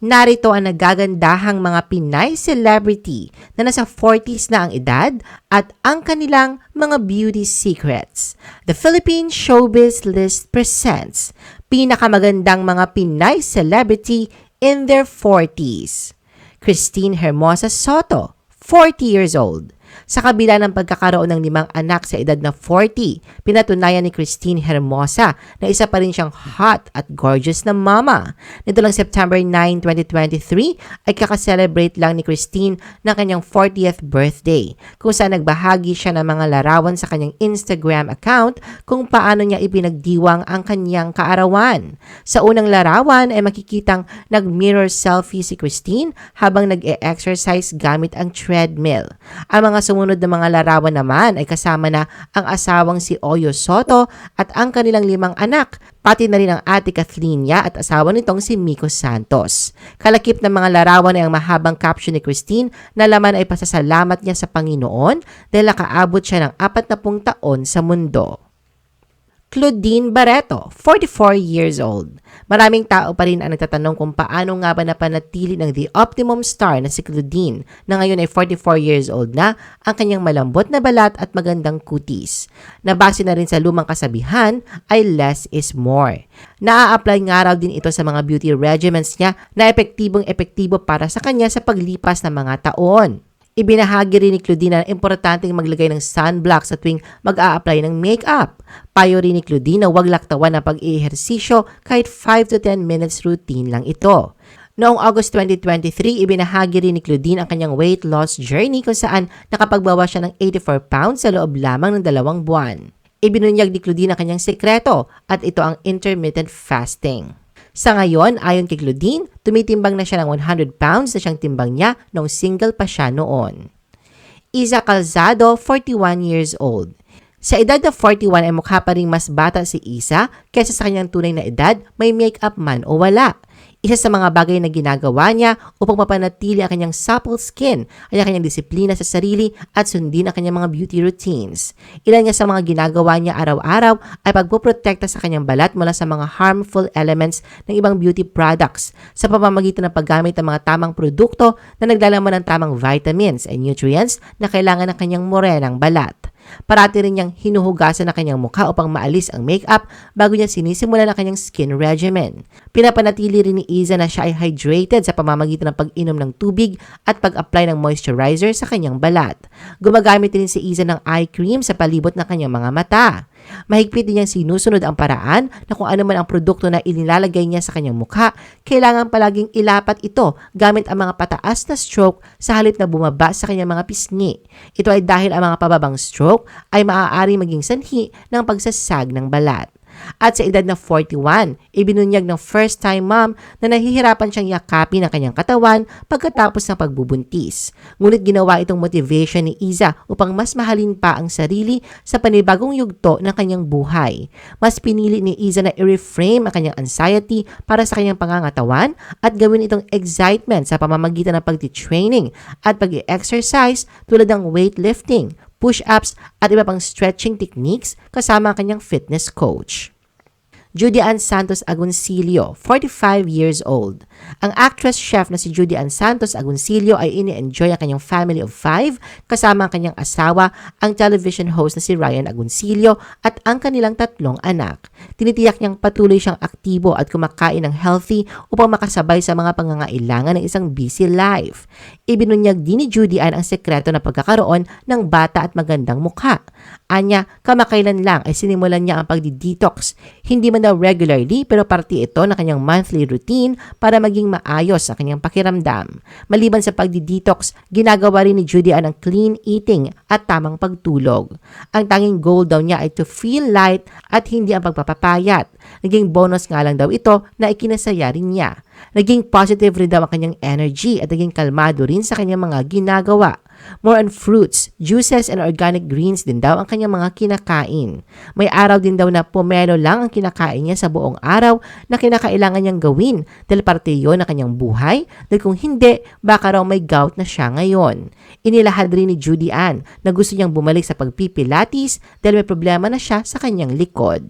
Narito ang nagagandahang mga Pinay celebrity na nasa 40s na ang edad at ang kanilang mga beauty secrets. The Philippine Showbiz List presents pinakamagandang mga Pinay celebrity in their 40s. Christine Hermosa Soto, 40 years old. Sa kabila ng pagkakaroon ng limang anak sa edad na 40, pinatunayan ni Christine Hermosa na isa pa rin siyang hot at gorgeous na mama. Nito lang September 9, 2023 ay kakaselebrate lang ni Christine ng kanyang 40th birthday kung saan nagbahagi siya ng mga larawan sa kanyang Instagram account kung paano niya ipinagdiwang ang kanyang kaarawan. Sa unang larawan ay makikitang nag-mirror selfie si Christine habang nag-e-exercise gamit ang treadmill. Ang mga sumunod na mga larawan naman ay kasama na ang asawang si Oyo Soto at ang kanilang limang anak, pati na rin ang ate Kathleen niya at asawa nitong si Miko Santos. Kalakip ng mga larawan ay ang mahabang caption ni Christine na laman ay pasasalamat niya sa Panginoon dahil nakaabot siya ng 40 taon sa mundo. Claudine Barreto, 44 years old. Maraming tao pa rin ang nagtatanong kung paano nga ba napanatili ng the optimum star na si Claudine na ngayon ay 44 years old na ang kanyang malambot na balat at magandang kutis. Nabase na rin sa lumang kasabihan ay less is more. Naa-apply nga raw din ito sa mga beauty regimens niya na epektibong epektibo para sa kanya sa paglipas ng mga taon. Ibinahagi rin ni Claudine na importanteng maglagay ng sunblock sa tuwing mag-a-apply ng makeup. Payo rin ni Claudine na huwag laktawan na pag-ihersisyo kahit 5 to 10 minutes routine lang ito. Noong August 2023, ibinahagi rin ni Claudine ang kanyang weight loss journey kung saan nakapagbawa siya ng 84 pounds sa loob lamang ng dalawang buwan. Ibinunyag ni Claudine ang kanyang sekreto at ito ang intermittent fasting. Sa ngayon, ayon kay Claudine, tumitimbang na siya ng 100 pounds na siyang timbang niya noong single pa siya noon. Isa Calzado, 41 years old. Sa edad na 41 ay mukha pa rin mas bata si Isa kaysa sa kanyang tunay na edad, may makeup man o wala. Isa sa mga bagay na ginagawa niya upang mapanatili ang kanyang supple skin ay ang kanyang disiplina sa sarili at sundin ang kanyang mga beauty routines. Ilan niya sa mga ginagawa niya araw-araw ay pagpoprotekta sa kanyang balat mula sa mga harmful elements ng ibang beauty products sa pamamagitan ng paggamit ng mga tamang produkto na naglalaman ng tamang vitamins and nutrients na kailangan ng kanyang morenang balat. Parati rin niyang hinuhugasan ang kanyang mukha upang maalis ang makeup bago niya sinisimulan ang kanyang skin regimen. Pinapanatili rin ni Iza na siya ay hydrated sa pamamagitan ng pag-inom ng tubig at pag-apply ng moisturizer sa kanyang balat. Gumagamit din si Iza ng eye cream sa palibot ng kanyang mga mata. Mahigpit din niyang sinusunod ang paraan na kung ano man ang produkto na inilalagay niya sa kanyang mukha, kailangan palaging ilapat ito gamit ang mga pataas na stroke sa halip na bumaba sa kanyang mga pisngi. Ito ay dahil ang mga pababang stroke ay maaari maging sanhi ng pagsasag ng balat. At sa edad na 41, ibinunyag ng first-time mom na nahihirapan siyang yakapin ang kanyang katawan pagkatapos ng pagbubuntis. Ngunit ginawa itong motivation ni Iza upang mas mahalin pa ang sarili sa panibagong yugto ng kanyang buhay. Mas pinili ni Iza na i-reframe ang kanyang anxiety para sa kanyang pangangatawan at gawin itong excitement sa pamamagitan ng pagti-training at pag-exercise tulad ng weightlifting, push-ups at iba pang stretching techniques kasama ang kanyang fitness coach. Judy Ann Santos Agoncillo, 45 years old. Ang actress chef na si Judy Ann Santos Agoncillo ay ini-enjoy ang kanyang family of five kasama ang kanyang asawa, ang television host na si Ryan Agoncillo at ang kanilang tatlong anak. Tinitiyak niyang patuloy siyang aktibo at kumakain ng healthy upang makasabay sa mga pangangailangan ng isang busy life. Ibinunyag din ni Judy Ann ang sekreto na pagkakaroon ng bata at magandang mukha. Anya, kamakailan lang ay sinimulan niya ang pagdi-detox. Hindi man daw regularly pero parte ito ng kanyang monthly routine para maging maayos sa kanyang pakiramdam. Maliban sa pagdi-detox, ginagawa rin ni Judy ang clean eating at tamang pagtulog. Ang tanging goal daw niya ay to feel light at hindi ang pagpapapayat. Naging bonus nga lang daw ito na ikinasaya rin niya. Naging positive rin daw ang kanyang energy at naging kalmado rin sa kanyang mga ginagawa. More on fruits, juices, and organic greens din daw ang kanyang mga kinakain. May araw din daw na pomelo lang ang kinakain niya sa buong araw na kinakailangan niyang gawin dahil parte yon ng kanyang buhay dahil kung hindi, baka raw may gout na siya ngayon. Inilahad rin ni Judy Ann na gusto niyang bumalik sa pagpipilates dahil may problema na siya sa kanyang likod.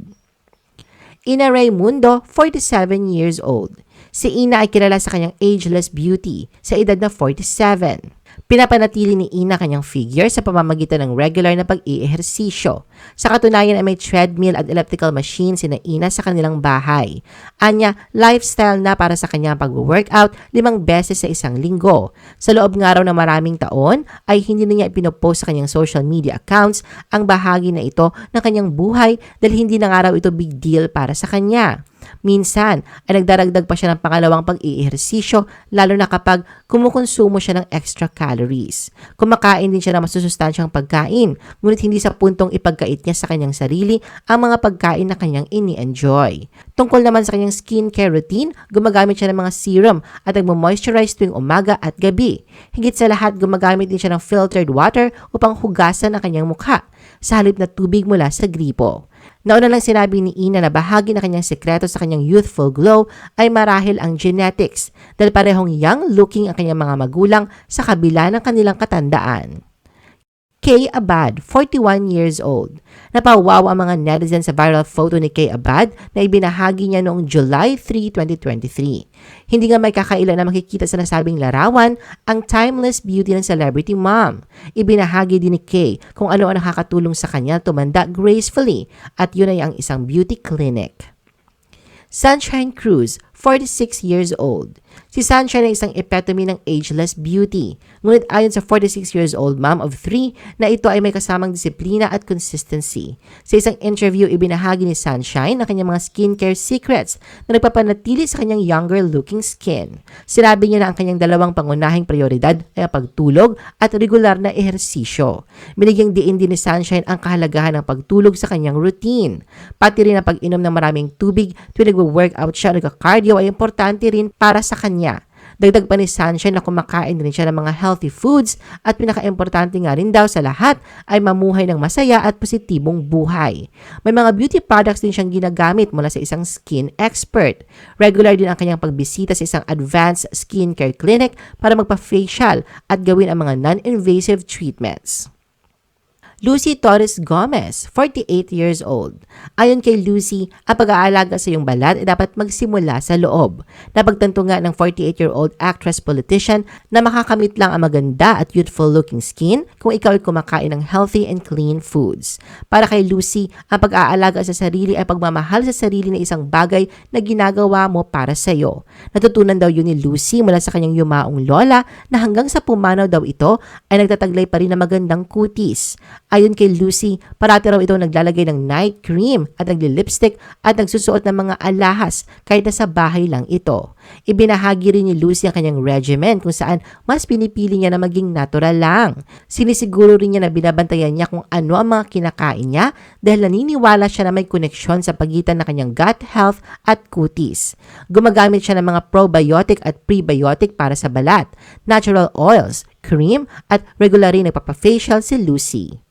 Ina Raymundo, 47 years old. Si Ina ay kilala sa kanyang ageless beauty sa edad na 47. Pinapanatili ni Ina kanyang figure sa pamamagitan ng regular na pag-iihersisyo. Sa katunayan ay may treadmill at elliptical machine si Ina sa kanilang bahay. Anya, lifestyle na para sa kanyang pag-workout limang beses sa isang linggo. Sa loob nga raw ng maraming taon ay hindi na niya ipinopost sa kanyang social media accounts ang bahagi na ito ng kanyang buhay dahil hindi na nga raw ito big deal para sa kanya. Minsan ay nagdaragdag pa siya ng pangalawang pag-iihersisyo lalo na kapag kumukonsumo siya ng extra calories. Kumakain din siya ng masusustansyang pagkain, ngunit hindi sa puntong ipagkait niya sa kanyang sarili ang mga pagkain na kanyang ini-enjoy. Tungkol naman sa kanyang skincare routine, gumagamit siya ng mga serum at nagmo-moisturize tuwing umaga at gabi. Higit sa lahat, gumagamit din siya ng filtered water upang hugasan ang kanyang mukha sa halip na tubig mula sa gripo. Nauna lang sinabi ni Ina na bahagi na kanyang sekreto sa kanyang youthful glow ay marahil ang genetics dahil parehong young looking ang kanyang mga magulang sa kabila ng kanilang katandaan. Kay Abad, 41 years old. Napawaw ang mga netizens sa viral photo ni Kay Abad na ibinahagi niya noong July 3, 2023. Hindi nga may kakailan na makikita sa nasabing larawan ang timeless beauty ng celebrity mom. Ibinahagi din ni Kay kung ano ang nakakatulong sa kanya tumanda gracefully at yun ay ang isang beauty clinic. Sunshine Cruz, 46 years old. Si Sunshine ay isang epitome ng ageless beauty. Ngunit ayon sa 46 years old mom of three na ito ay may kasamang disiplina at consistency. Sa isang interview, ibinahagi ni Sunshine ang kanyang mga skincare secrets na nagpapanatili sa kanyang younger looking skin. Sinabi niya na ang kanyang dalawang pangunahing prioridad ay pagtulog at regular na ehersisyo. Binigyang diin din ni Sunshine ang kahalagahan ng pagtulog sa kanyang routine. Pati rin ang pag-inom ng maraming tubig tuwing nagwo-workout siya nagka-cardio ay importante rin para sa kanya. Dagdag pa ni Sunshine na kumakain rin siya ng mga healthy foods at pinaka-importante nga rin daw sa lahat ay mamuhay ng masaya at positibong buhay. May mga beauty products din siyang ginagamit mula sa isang skin expert. Regular din ang kanyang pagbisita sa isang advanced skincare clinic para magpa-facial at gawin ang mga non-invasive treatments. Lucy Torres Gomez, 48 years old. Ayon kay Lucy, ang pag-aalaga sa iyong balat ay dapat magsimula sa loob. Napagtanto nga ng 48-year-old actress-politician na makakamit lang ang maganda at youthful-looking skin kung ikaw ay kumakain ng healthy and clean foods. Para kay Lucy, ang pag-aalaga sa sarili ay pagmamahal sa sarili na isang bagay na ginagawa mo para sa iyo. Natutunan daw yun ni Lucy mula sa kanyang yumaong lola na hanggang sa pumanaw daw ito ay nagtataglay pa rin ng magandang kutis. Ayon kay Lucy, parati raw ito naglalagay ng night cream at nagli-lipstick at nagsusuot ng mga alahas kahit na sa bahay lang ito. Ibinahagi rin ni Lucy ang kanyang regimen kung saan mas pinipili niya na maging natural lang. Sinisiguro rin niya na binabantayan niya kung ano ang mga kinakain niya dahil naniniwala siya na may koneksyon sa pagitan ng kanyang gut health at kutis. Gumagamit siya ng mga probiotic at prebiotic para sa balat, natural oils, cream at regular rin nagpapafacial si Lucy.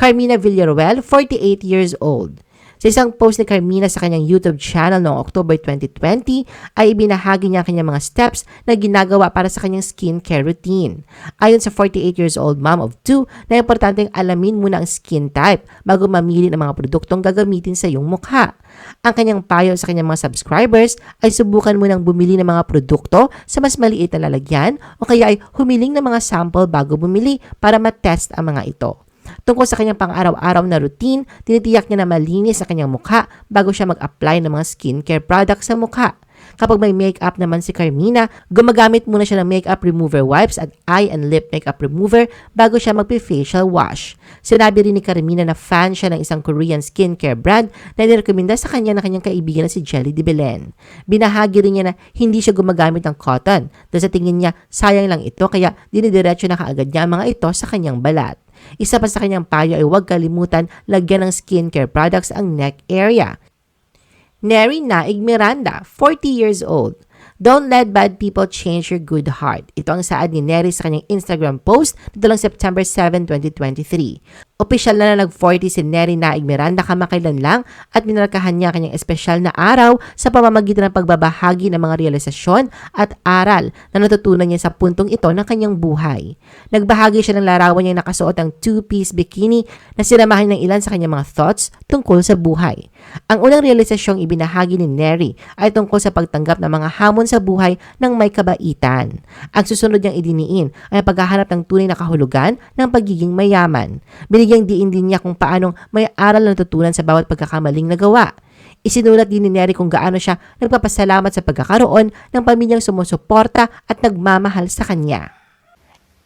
Carmina Villaruel, 48 years old. Sa isang post ni Carmina sa kanyang YouTube channel noong October 2020 ay ibinahagi niya ang kanyang mga steps na ginagawa para sa kanyang skincare routine. Ayon sa 48 years old mom of two, na importanteng alamin muna ang skin type bago mamili ng mga produktong gagamitin sa iyong mukha. Ang kanyang payo sa kanyang mga subscribers ay subukan munang bumili ng mga produkto sa mas maliit na lalagyan o kaya ay humiling ng mga sample bago bumili para matest ang mga ito. Tungkol sa kanyang pang-araw-araw na routine, tinitiyak niya na malinis sa kanyang mukha bago siya mag-apply ng mga skincare products sa mukha. Kapag may makeup naman si Carmina, gumagamit muna siya ng makeup remover wipes at eye and lip makeup remover bago siya magpe-facial wash. Sinabi rin ni Carmina na fan siya ng isang Korean skincare brand na nirekomenda sa kanya ng kanyang kaibigan na si Jelly de Belen. Binahagi rin niya na hindi siya gumagamit ng cotton dahil sa tingin niya sayang lang ito kaya dinidiretso na kaagad niya ang mga ito sa kanyang balat. Isa pa sa kanyang payo ay huwag kalimutan lagyan ng skincare products ang neck area. Neri Naig Miranda, 40 years old. Don't let bad people change your good heart. Ito ang saad ni Neri sa kanyang Instagram post nito lang September 7, 2023. Opisyal na na nag-40 si Neri Naig Miranda kamakailan lang at minarkahan niya kanyang espesyal na araw sa pamamagitan ng pagbabahagi ng mga realisasyon at aral na natutunan niya sa puntong ito ng kanyang buhay. Nagbahagi siya ng larawan niya nakasuot ang two-piece bikini na sinamahan ng ilan sa kanyang mga thoughts tungkol sa buhay. Ang unang realisasyong ibinahagi ni Neri ay tungkol sa pagtanggap ng mga hamon sa buhay ng may kabaitan. Ang susunod niyang idiniin ay ang paghahanap ng tunay na kahulugan ng pagiging mayaman. Binigyang diin din niya kung paanong may aral na natutunan sa bawat pagkakamaling nagawa. Isinulat din ni Neri kung gaano siya nagpapasalamat sa pagkakaroon ng pamilyang sumusuporta at nagmamahal sa kanya.